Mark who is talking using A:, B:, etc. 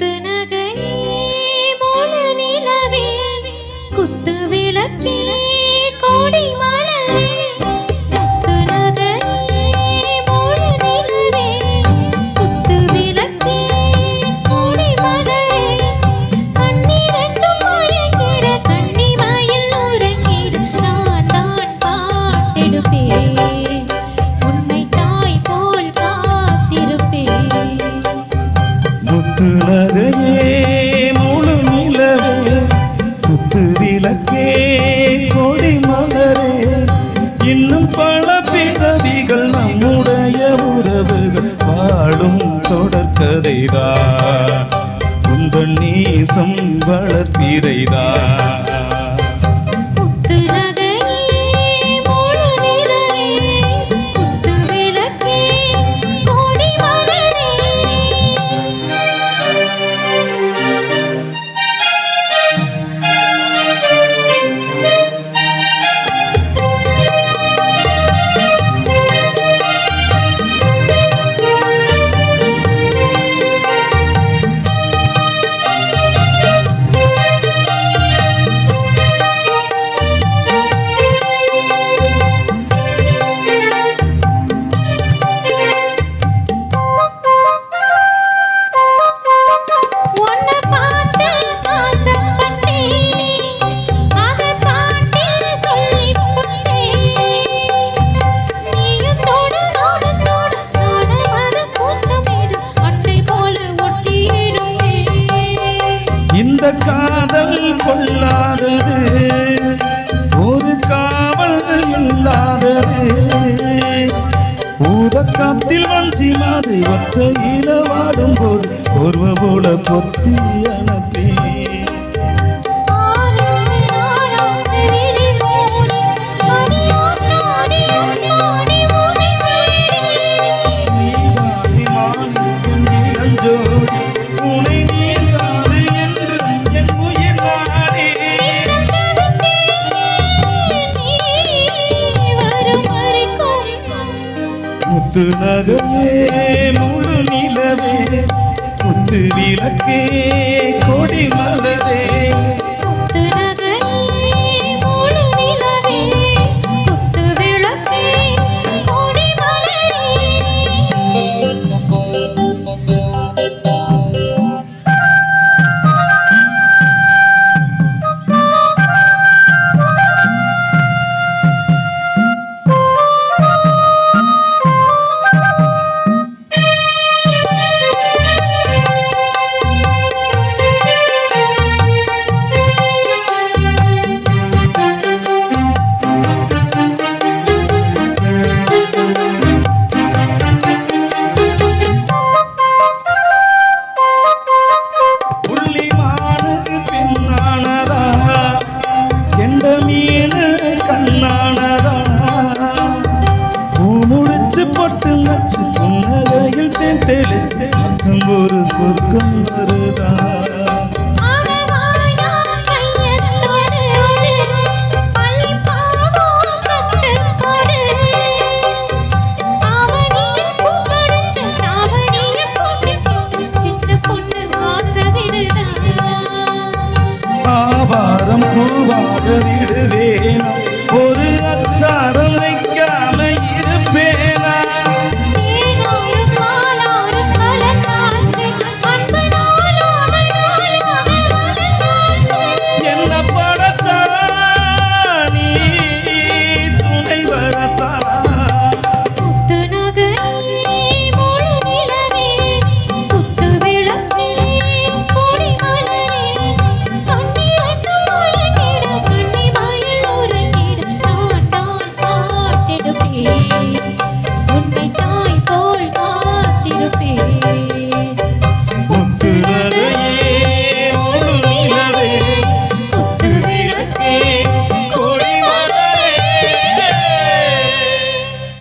A: முத்து நகையே முழு நிலவே குத்து விளக்கே கோடி நகையே முழு நிலவே குத்து விளக்கே கொடி மலரே.
B: இன்னும் பல பிறவிகள் நம்முடைய உறவுகள் வாழும் தொடர்கதைதான் உங்கள் நீசம் வளர்ப்பிறைதான். இந்த காதல் கொள்ளாதது. ஒரு காவல் இல்லாதது. ஊதக்காத்தில் வஞ்சி மாது ஒத்தையில வாடும் போது ஒருவ போல பொத்தி அனுப்பி முத்து நகமே முழு நிலவே முத்து விளக்கே கொடி மலரே. பொட்டு நச்சு புன்னகையில் தேன் தெளித்து பக்கம் ஒரு சொர்க்கம் வருதா? ஆவாரம் பூவாக விடுவேன். ஒரு அச்சாரம்